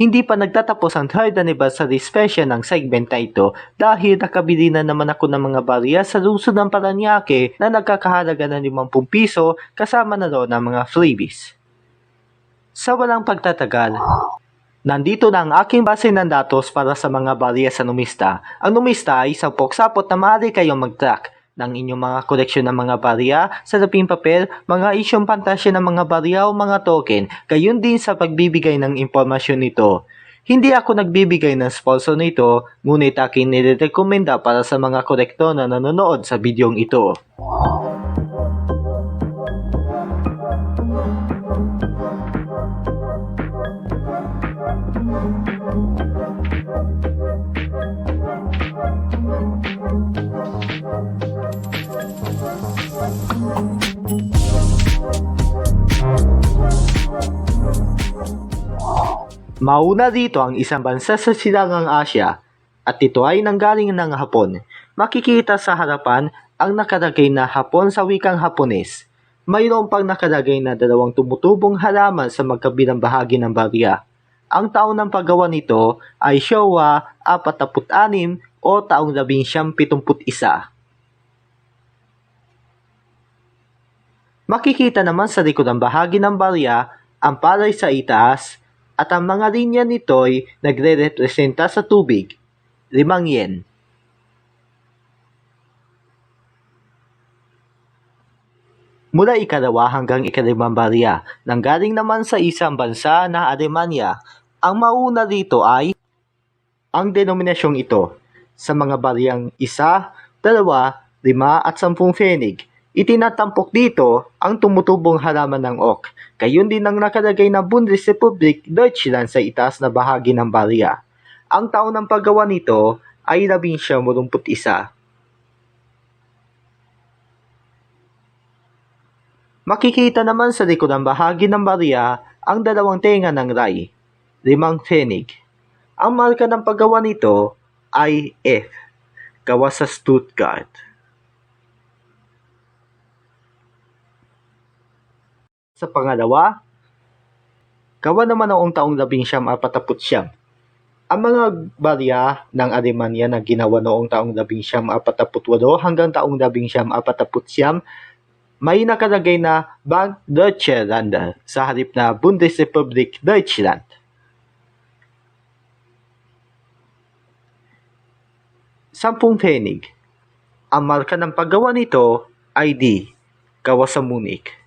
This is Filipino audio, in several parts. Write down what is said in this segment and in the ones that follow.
Hindi pa nagtatapos ang third anniversary special ng segment na ito dahil nakabili na naman ako ng mga barya sa lungsod ng Paranaque na nagkakahalaga ng 50 piso kasama na doon ang mga freebies. Sa walang pagtatagal, nandito na ang aking base ng datos para sa mga barya sa numista. Ang numista ay isang poksapot na maaari kayong mag-track ng inyong mga koleksyon ng mga barya, salaping papel, mga isyong pantasya ng mga barya o mga token, gayon din sa pagbibigay ng impormasyon nito. Hindi ako nagbibigay ng sponsor nito, ngunit aking nirekomenda para sa mga kolektor na nanonood sa bidyong ito. Mauna dito ang isang bansa sa silangang Asya at ito ay nanggaling ng Hapon. Makikita sa harapan ang nakalagay na Hapon sa wikang Hapones. Mayroon pang nakalagay na dalawang tumutubong halaman sa magkabilang bahagi ng barya. Ang taon ng paggawa nito ay Showa 46 o taong 1971. Makikita naman sa likod ng bahagi ng barya ang palay sa itaas at ang mga linya nito'y nagre-representa sa tubig. Limang yen. Mula ikalawa hanggang ikalimang barya, nanggaling naman sa isang bansa na Alemanya. Ang mauna dito ay ang denominasyong ito sa mga baryang isa, dalawa, lima at sampung fenig. Itinatampok dito ang tumutubong halaman ng ok. Gayon din ang nakalagay na Bundesrepublik Deutschland sa itaas na bahagi ng barya. Ang taon ng paggawa nito ay 1981. Makikita naman sa likod ng bahagi ng barya ang dalawang tenga ng ray, limang fenig. Ang marka ng paggawa nito ay F, gawa sa Stuttgart. Sa pangalawa, gawa naman noong taong labing siyam apataput siyam. Ang mga barya ng Alemanya na ginawa noong taong labing siyam apataput walo hanggang taong labing siyam apataput siyam may nakalagay na Bank Deutschland sa halip na Bundesrepublik Deutschland. Sampung Pfennig. Ang marka ng paggawa nito ay D, gawa sa Munich.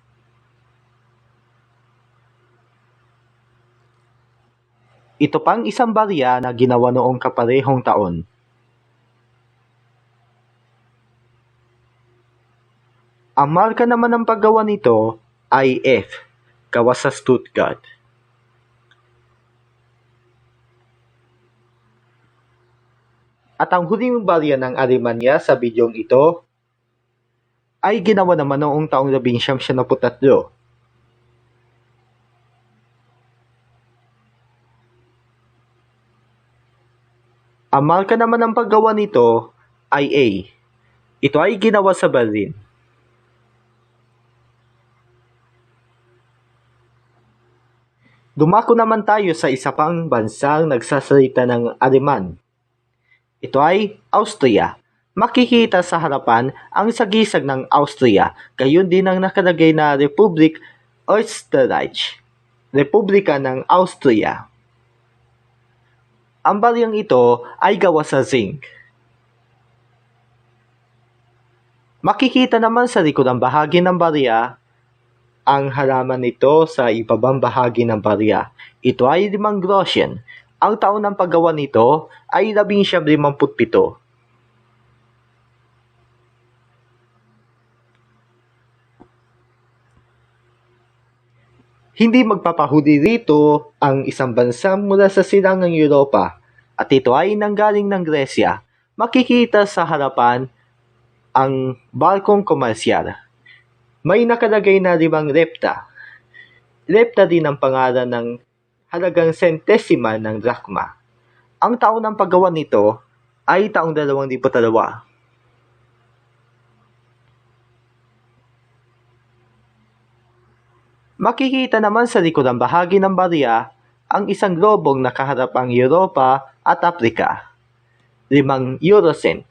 Ito pang isang barya na ginawa noong kaparehong taon. Ang marka naman ng paggawa nito ay F, gawa sa Stuttgart. At ang huling barya ng Alemanya sa bidyong ito ay ginawa naman noong taong 1973. Ang marka naman ng paggawa nito ay A. Ito ay ginawa sa Berlin. Dumako naman tayo sa isa pang bansang nagsasalita ng Aleman. Ito ay Austria. Makikita sa harapan ang sagisag ng Austria, gayon din ang nakalagay na Republic Österreich, Republika ng Austria. Ang baryang ito ay gawa sa zinc. Makikita naman sa likod ng bahagi ng barya ang halaman nito sa ibabang bahagi ng barya. Ito ay limang groschen. Ang taon ng paggawa nito ay 1957. Hindi magpapahuli rito ang isang bansa mula sa silangang Europa at ito ay nanggaling ng Gresya. Makikita sa harapan ang balkong komersyal. May nakalagay na limang repta. Repta din ang pangalan ng halagang sentesima ng drachma. Ang taon ng paggawa nito ay taong 2002. Makikita naman sa likod ng bahagi ng barya ang isang globong nakaharap ang Europa at Africa. Limang Eurocent.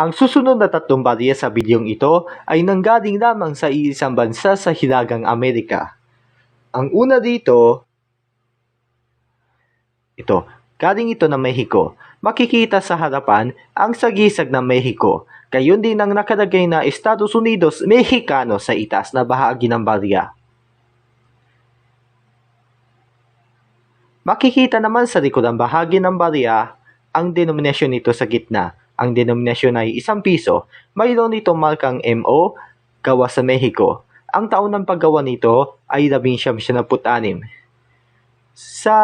Ang susunod na tatlong barya sa bidyong ito ay nanggaling lamang sa iisang bansa sa Hilagang Amerika. Ang una dito, ito, galing ito ng Mexico. Makikita sa harapan ang sagisag ng Mexico, gayon din ang nakalagay na Estados Unidos Mexicano sa itaas na bahagi ng barya. Makikita naman sa likod ng bahagi ng barya ang denominasyon nito sa gitna. Ang denominasyon ay isang piso. Mayroon itong markang MO, gawa sa Mexico. Ang taon ng paggawa nito ay 1976. Sa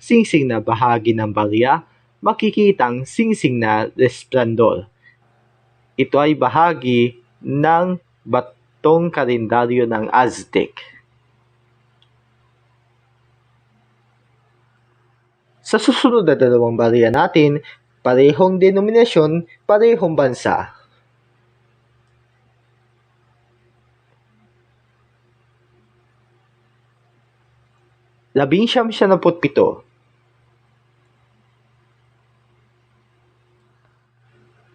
singsing na bahagi ng barya, makikitang singsing na resplendor. Ito ay bahagi ng batong kalendaryo ng Aztec. Sa susunod na dalawang barya natin, parehong denominasyon, parehong bansa. Labing siyam siya na putpito.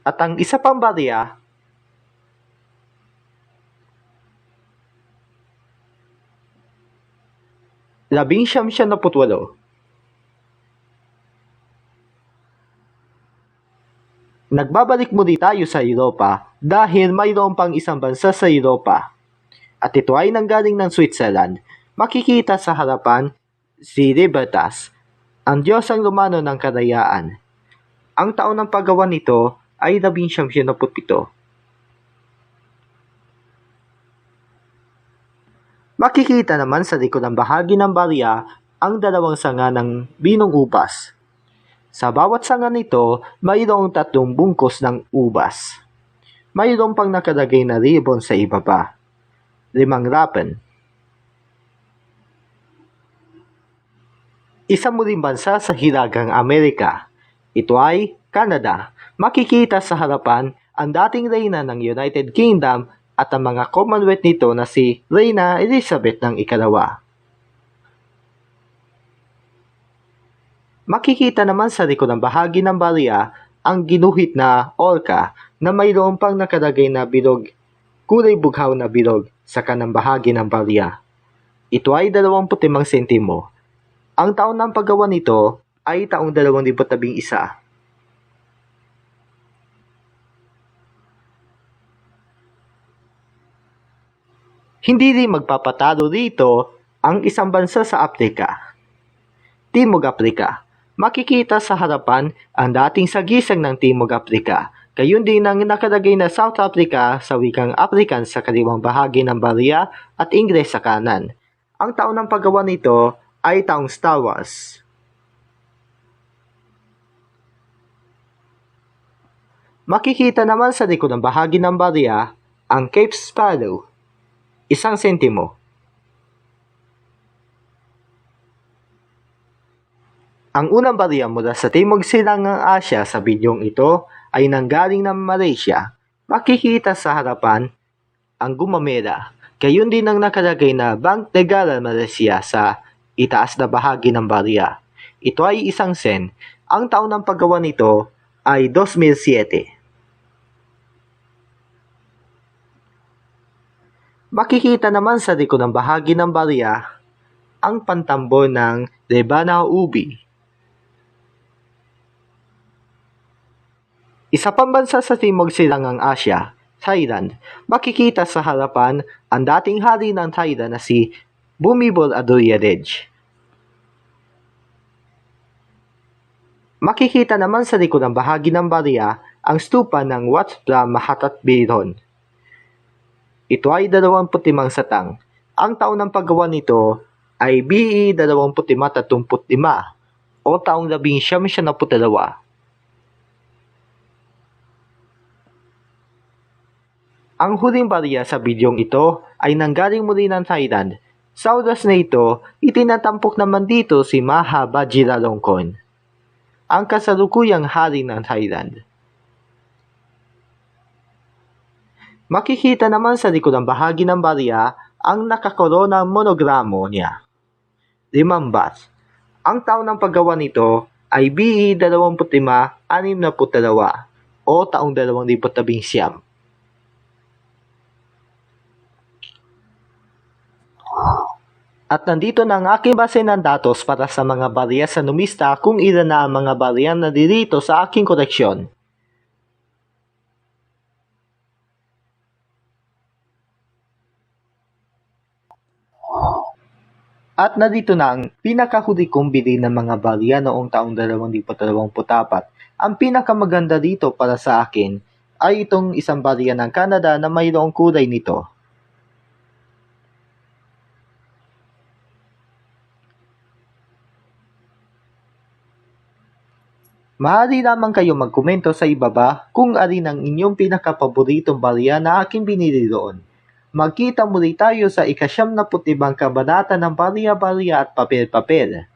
At ang isa pang barya, labing siyam siya na putwalo. Nagbabalik muli tayo sa Europa dahil mayroon pang isang bansa sa Europa. At ito ay nanggaling ng Switzerland. Makikita sa harapan si Libertas, ang Diyos ang lumano ng kadayaan. Ang taon ng paggawa nito ay 1977. Makikita naman sa likod ng bahagi ng barya ang dalawang sanga ng binong ubas. Sa bawat sanga nito, mayroong tatlong bungkos ng ubas. Mayroon pang nakalagay na ribbon sa ibaba. Limang rapen. Isa muling bansa sa Hilagang Amerika. Ito ay Canada. Makikita sa harapan ang dating reyna ng United Kingdom at ang mga Commonwealth nito na si Reyna Elizabeth ng ikalawa. Makikita naman sa likod ng bahagi ng barya ang ginuhit na orca na mayroon pang nakalagay na bilog, kulay bughaw na bilog sa kanang bahagi ng barya. Ito ay 25 sentimo. Ang taon ng paggawa nito ay taong 2011. Hindi rin magpapatalo dito ang isang bansa sa Afrika. Timog Afrika. Makikita sa harapan ang dating sagisag ng Timog Afrika. Gayun din ang nakalagay na South Africa sa wikang African sa kaliwang bahagi ng barya at Ingles sa kanan. Ang taon ng paggawa nito ay taong Star Wars. Makikita naman sa likod ng bahagi ng barya ang Cape Sparrow, isang sentimo. Ang unang barya mula sa Timog Silangang Asya sa bidyong ito ay nanggaling ng Malaysia. Makikita sa harapan ang gumamera. Gayon din ang nakalagay na Bank Negara Malaysia sa itaas na bahagi ng barya. Ito ay isang sen. Ang taon ng paggawa nito ay 2007. Makikita naman sa likod ng bahagi ng barya ang pantambo ng Lebana Ubi. Isa pang bansa sa Timog Silangang Asya, Thailand, makikita sa harapan ang dating hari ng Thailand na si Bumibol Adulyadej. Makikita naman sa likod ng bahagi ng barya ang stupa ng Wat Phra Mahatat Biron. Ito ay 25 satang. Ang taon ng paggawa nito ay BE 2535 o taong 1972. Ang huling barya sa bidyong ito ay nanggaling muli ng Thailand. Sa oras na ito, itinatampok naman dito si Maha Vajiralongkorn, ang kasalukuyang hari ng Thailand. Makikita naman sa likod ng bahagi ng barya ang nakakorona monogramo niya. Limang bats. Ang taon ng paggawa nito ay BE 2562 o taong 2019. At nandito na ang aking base ng datos para sa mga barya sa numista kung ilan na ang mga barya na dirito sa aking koleksyon. At narito na ang pinakahuli kong bili ng mga barya noong taong 2024. Ang pinakamaganda dito para sa akin ay itong isang barya ng Canada na mayroong kulay nito. Maaari lamang kayo magkomento sa ibaba kung alin ang inyong pinakapaboritong barya na aking binili doon. Magkita muli tayo sa ikasyam na putibang kabanata ng barya-barya at papel-papel.